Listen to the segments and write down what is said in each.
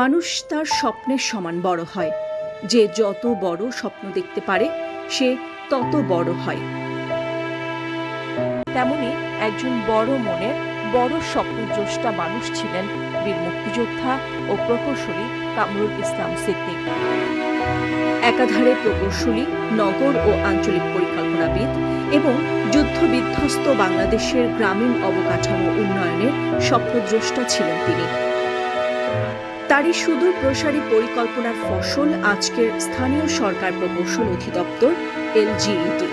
মানুষ তার স্বপ্নের সমান বড় হয়। যে যত বড় স্বপ্ন দেখতে পারে, সে তত বড় হয়। তেমনি একজন বড় মনের বড় স্বপ্নদ্রষ্টা মানুষ ছিলেন বীর মুক্তিযোদ্ধা ও প্রকৌশলী কামরুল ইসলাম সিদ্দিক। একাধারে প্রকৌশলী, নগর ও আঞ্চলিক পরিকল্পনাবিদ এবং যুদ্ধ বিধ্বস্ত বাংলাদেশের গ্রামীণ অবকাঠামো উন্নয়নের স্বপ্নদ্রষ্টা ছিলেন তিনি। তারই সুদূর প্রসারী পরিকল্পনার ফসল আজকের স্থানীয় সরকার প্রকৌশল অধিদপ্তর এলজিইডি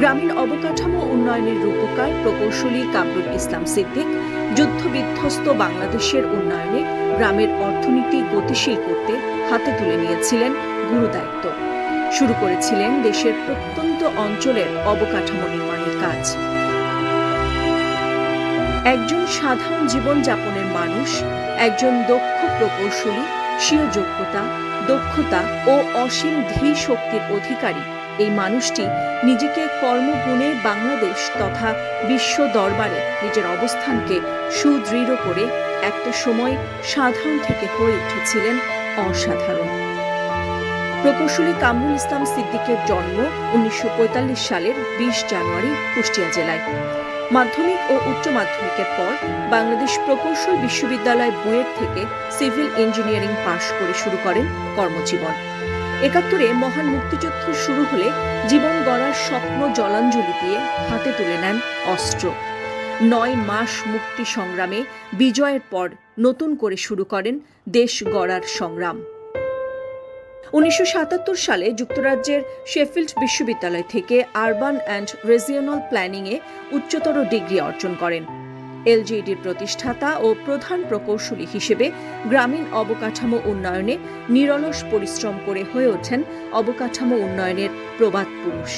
গ্রামীণ অবকাঠামো উন্নয়নের রূপকার প্রকৌশলী কামরুল ইসলাম সিদ্দিক যুদ্ধ বিধ্বস্ত বাংলাদেশের উন্নয়নে গ্রামের অর্থনীতি গতিশীল করতে হাতে তুলে নিয়েছিলেন গুরুদায়িত্ব। শুরু করেছিলেন দেশের প্রত্যন্ত অঞ্চলের অবকাঠামো নির্মাণের কাজ। একজন সাধারণ জীবনযাপনের মানুষ, একজন দক্ষ প্রকৌশলী স্বীয় যোগ্যতা দক্ষতা ও অসীম ধী শক্তির অধিকারী। এই মানুষটি নিজেকে কর্মগুণে বাংলাদেশ তথা বিশ্ব দরবারে নিজের অবস্থানকে সুদৃঢ় করে একটা সময় সাধারণ থেকে হয়ে উঠেছিলেন অসাধারণ। প্রকৌশলী কামরুল ইসলাম সিদ্দিকের জন্ম উনিশশো পঁয়তাল্লিশ সালের বিশ জানুয়ারি কুষ্টিয়া জেলায়। মাধ্যমিক ও উচ্চ মাধ্যমিকের পর বাংলাদেশ প্রকৌশল বিশ্ববিদ্যালয় বুয়েট থেকে সিভিল ইঞ্জিনিয়ারিং পাশ করে শুরু করেন কর্মজীবন। একাত্তরে মহান মুক্তিযুদ্ধ শুরু হলে জীবন গড়ার স্বপ্ন জলাঞ্জলি দিয়ে হাতে তুলে নেন অস্ত্র। নয় মাস মুক্তি সংগ্রামে বিজয়ের পর নতুন করে শুরু করেন দেশ গড়ার সংগ্রাম। উনিশশো সাতাত্তর সালে যুক্তরাজ্যের শেফিল্ড বিশ্ববিদ্যালয় থেকে আরবান অ্যান্ড রিজিওনাল প্ল্যানিংয়ে উচ্চতর ডিগ্রি অর্জন করেন। এলজিইডির প্রতিষ্ঠাতা ও প্রধান প্রকৌশলী হিসেবে গ্রামীণ অবকাঠামো উন্নয়নে নিরলস পরিশ্রম করে হয়ে ওঠেন অবকাঠামো উন্নয়নের প্রবাদ পুরুষ।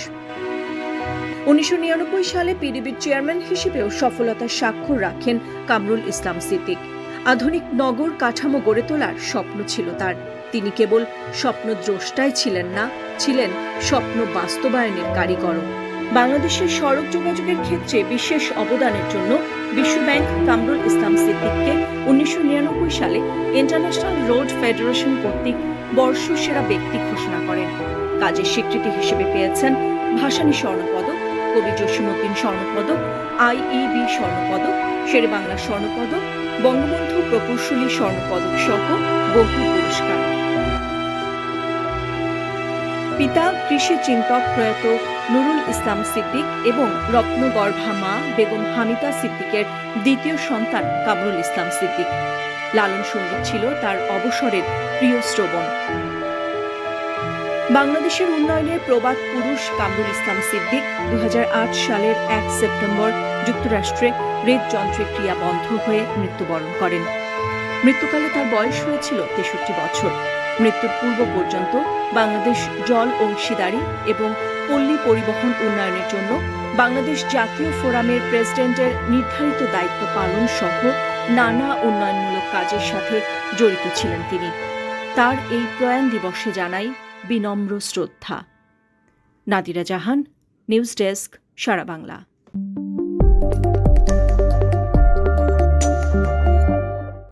উনিশশো নিরানব্বই সালে পিডিবির চেয়ারম্যান হিসেবেও সফলতার স্বাক্ষর রাখেন কামরুল ইসলাম সিদ্দিক। আধুনিক নগর কাঠামো গড়ে তোলার স্বপ্ন ছিল তার। তিনি কেবল স্বপ্ন দ্রষ্টাই ছিলেন না, ছিলেন স্বপ্ন বাস্তবায়নের কারিগরও বাংলাদেশের সড়ক যোগাযোগের ক্ষেত্রে বিশেষ অবদানের জন্য বিশ্বব্যাংক কামরুল ইসলাম সিদ্দিককে উনিশশো নিরানব্বই সালে ইন্টারন্যাশনাল রোড ফেডারেশন কর্তৃক বর্ষসেরা ব্যক্তি ঘোষণা করেন। কাজের স্বীকৃতি হিসেবে পেয়েছেন ভাসানী স্বর্ণপদক কবি জসীমউদ্দিন স্বর্ণপদক আইইবি স্বর্ণপদক শেরে বাংলা স্বর্ণপদক, বঙ্গবন্ধু প্রকৌশলী স্বর্ণপদক সহ বহু পুরস্কার। পিতা কৃষি চিন্তক প্রয়াত নুরুল ইসলাম সিদ্দিক এবং রত্নগর্ভা মা বেগম হামিদা সিদ্দিকের দ্বিতীয় সন্তান কামরুল ইসলাম সিদ্দিক। লালন সংগীত ছিল তার অবসরের প্রিয় শ্রবণ। বাংলাদেশের উন্নয়নের প্রবাদ পুরুষ কামরুল ইসলাম সিদ্দিক দু হাজার আট সালের এক সেপ্টেম্বর যুক্তরাষ্ট্রে হৃদযন্ত্রের ক্রিয়া বন্ধ হয়ে মৃত্যুবরণ করেন। মৃত্যুকালে তার বয়স হয়েছিল তেষট্টি বছর। মৃত্যুর পূর্ব পর্যন্ত বাংলাদেশ জল অংশীদারি এবং পল্লী পরিবহন উন্নয়নের জন্য বাংলাদেশ জাতীয় ফোরামের প্রেসিডেন্টের নির্ধারিত দায়িত্ব পালন সহ নানা উন্নয়নমূলক কাজের সাথে জড়িত ছিলেন তিনি। তার এই প্রয়াণ দিবসে জানাই বিনম্র শ্রদ্ধা। Nadira Jahan news desk Sara Bangla.